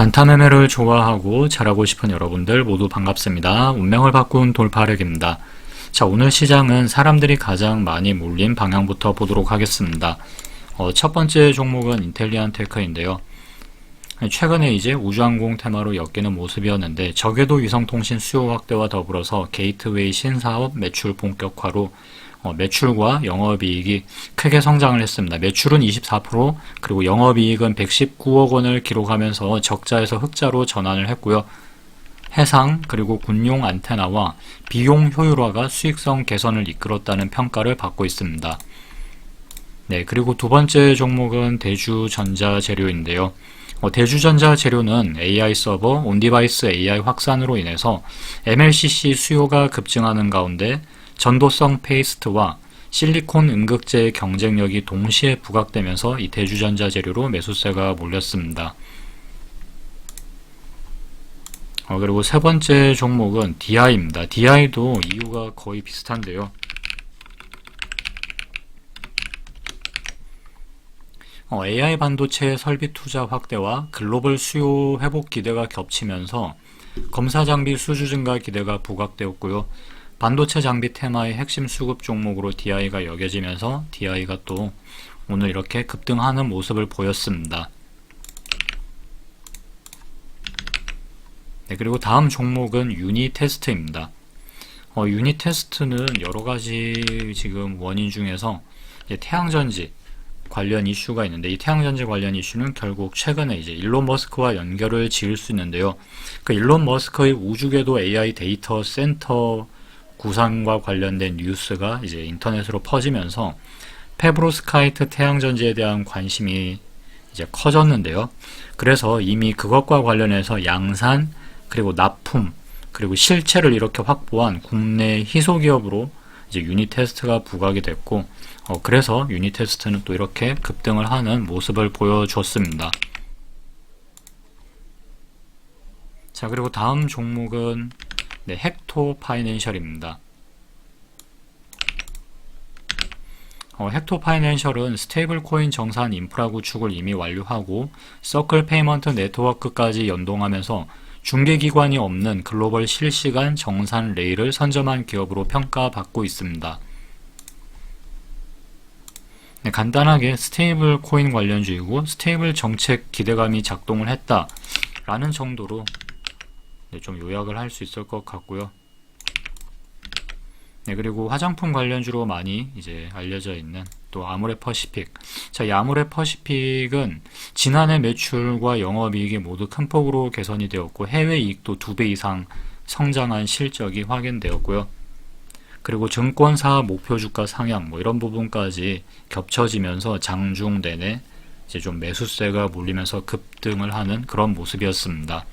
단타 매매를 좋아하고 잘하고 싶은 여러분들 모두 반갑습니다. 운명을 바꾼 돌파력입니다. 자, 오늘 시장은 사람들이 가장 많이 몰린 방향부터 보도록 하겠습니다. 어, 첫 번째 종목은 인텔리안 테크인데요. 최근에 이제 우주항공 테마로 엮이는 모습이었는데 적외도 위성통신 수요 확대와 더불어서 게이트웨이 신사업 매출 본격화로 어, 매출과 영업이익이 크게 성장을 했습니다. 매출은 24% 그리고 영업이익은 119억 원을 기록하면서 적자에서 흑자로 전환을 했고요. 해상 그리고 군용 안테나와 비용 효율화가 수익성 개선을 이끌었다는 평가를 받고 있습니다. 네, 그리고 두 번째 종목은 대주전자재료인데요. 어, 대주전자 재료는 AI 서버, 온디바이스 AI 확산으로 인해서 MLCC 수요가 급증하는 가운데 전도성 페이스트와 실리콘 음극재의 경쟁력이 동시에 부각되면서 이 대주전자 재료로 매수세가 몰렸습니다. 어, 그리고 세 번째 종목은 DI입니다. DI도 이유가 거의 비슷한데요. 어, AI 반도체 설비 투자 확대와 글로벌 수요 회복 기대가 겹치면서 검사 장비 수주 증가 기대가 부각되었고요. 반도체 장비 테마의 핵심 수급 종목으로 DI가 여겨지면서 DI가 또 오늘 이렇게 급등하는 모습을 보였습니다. 네, 그리고 다음 종목은 유니 테스트입니다. 어, 유니 테스트는 여러 가지 지금 원인 중에서 태양전지 관련 이슈가 있는데 이 태양전지 관련 이슈는 결국 최근에 이제 일론 머스크와 연결을 지을 수 있는데요. 그 일론 머스크의 우주궤도 AI 데이터 센터 구상과 관련된 뉴스가 이제 인터넷으로 퍼지면서 페브로스카이트 태양전지에 대한 관심이 이제 커졌는데요. 그래서 이미 그것과 관련해서 양산 그리고 납품 그리고 실체를 이렇게 확보한 국내 희소기업으로 이제 유닛 테스트가 부각이 됐고 어, 그래서 유닛 테스트는 또 이렇게 급등을 하는 모습을 보여줬습니다. 자 그리고 다음 종목은 네, 헥토 파이낸셜입니다. 어, 헥토 파이낸셜은 스테이블 코인 정산 인프라 구축을 이미 완료하고 서클 페이먼트 네트워크까지 연동하면서 중개기관이 없는 글로벌 실시간 정산 레일을 선점한 기업으로 평가받고 있습니다. 네, 간단하게 스테이블 코인 관련주이고 스테이블 정책 기대감이 작동을 했다 라는 정도로 네, 좀 요약을 할 수 있을 것 같고요. 네, 그리고 화장품 관련주로 많이 이제 알려져 있는 또 아모레 퍼시픽. 자, 이 아모레 퍼시픽은 지난해 매출과 영업이익이 모두 큰 폭으로 개선이 되었고 해외 이익도 두 배 이상 성장한 실적이 확인되었고요. 그리고 증권사 목표 주가 상향 뭐 이런 부분까지 겹쳐지면서 장중 내내 이제 좀 매수세가 몰리면서 급등을 하는 그런 모습이었습니다.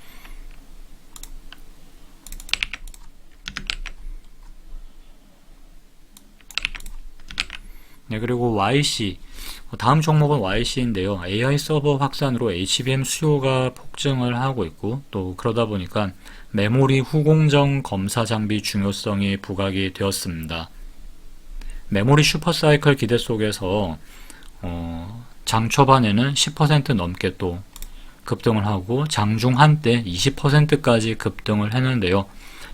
네, 그리고 YC. 다음 종목은 YC인데요. AI 서버 확산으로 HBM 수요가 폭증을 하고 있고, 또 그러다 보니까 메모리 후공정 검사 장비 중요성이 부각이 되었습니다. 메모리 슈퍼사이클 기대 속에서, 어, 장 초반에는 10% 넘게 또 급등을 하고, 장중 한때 20%까지 급등을 했는데요.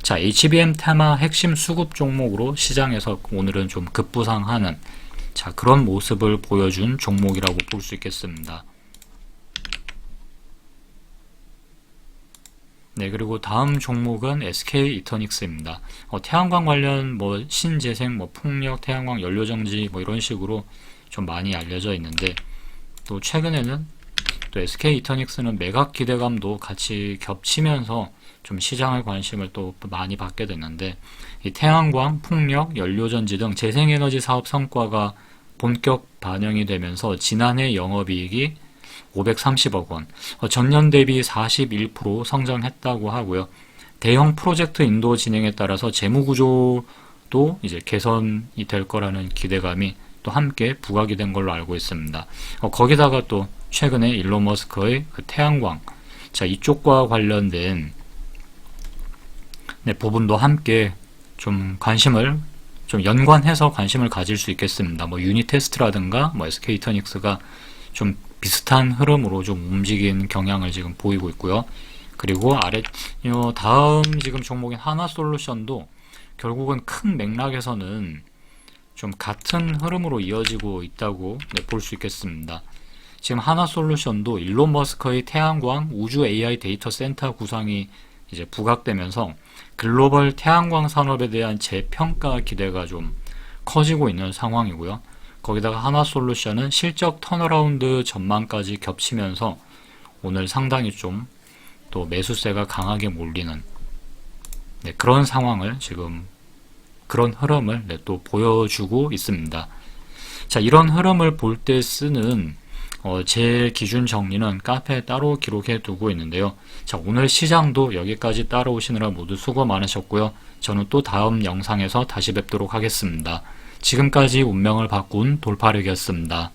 자, HBM 테마 핵심 수급 종목으로 시장에서 오늘은 좀 급부상하는 자, 그런 모습을 보여준 종목이라고 볼 수 있겠습니다. 네, 그리고 다음 종목은 SK 이터닉스입니다. 어, 태양광 관련 뭐 신재생, 뭐 풍력, 태양광 연료정지 뭐 이런 식으로 좀 많이 알려져 있는데 또 최근에는 또 SK 이터닉스는 매각 기대감도 같이 겹치면서 좀 시장의 관심을 또 많이 받게 됐는데 이 태양광, 풍력, 연료전지 등 재생에너지 사업 성과가 본격 반영이 되면서 지난해 영업이익이 530억 원, 어, 전년 대비 41% 성장했다고 하고요. 대형 프로젝트 인도 진행에 따라서 재무 구조도 이제 개선이 될 거라는 기대감이 또 함께 부각이 된 걸로 알고 있습니다. 어, 거기다가 또 최근에 일론 머스크의 그 태양광, 자 이쪽과 관련된 네, 부분도 함께 좀 관심을 좀 연관해서 관심을 가질 수 있겠습니다. 뭐 유니 테스트라든가 뭐 SK 이터닉스가 좀 비슷한 흐름으로 좀 움직이는 경향을 지금 보이고 있고요. 그리고 아래 요 다음 지금 종목인 하나 솔루션도 결국은 큰 맥락에서는 좀 같은 흐름으로 이어지고 있다고 네, 볼수 있겠습니다. 지금 하나솔루션도 일론 머스크의 태양광 우주 AI 데이터 센터 구상이 이제 부각되면서 글로벌 태양광 산업에 대한 재평가 기대가 좀 커지고 있는 상황이고요. 거기다가 하나솔루션은 실적 턴어라운드 전망까지 겹치면서 오늘 상당히 좀 또 매수세가 강하게 몰리는 네, 그런 상황을 지금 그런 흐름을 네, 또 보여주고 있습니다. 자, 이런 흐름을 볼 때 쓰는 어, 제 기준 정리는 카페에 따로 기록해 두고 있는데요. 자, 오늘 시장도 여기까지 따라오시느라 모두 수고 많으셨고요. 저는 또 다음 영상에서 다시 뵙도록 하겠습니다. 지금까지 운명을 바꾼 돌파력이었습니다.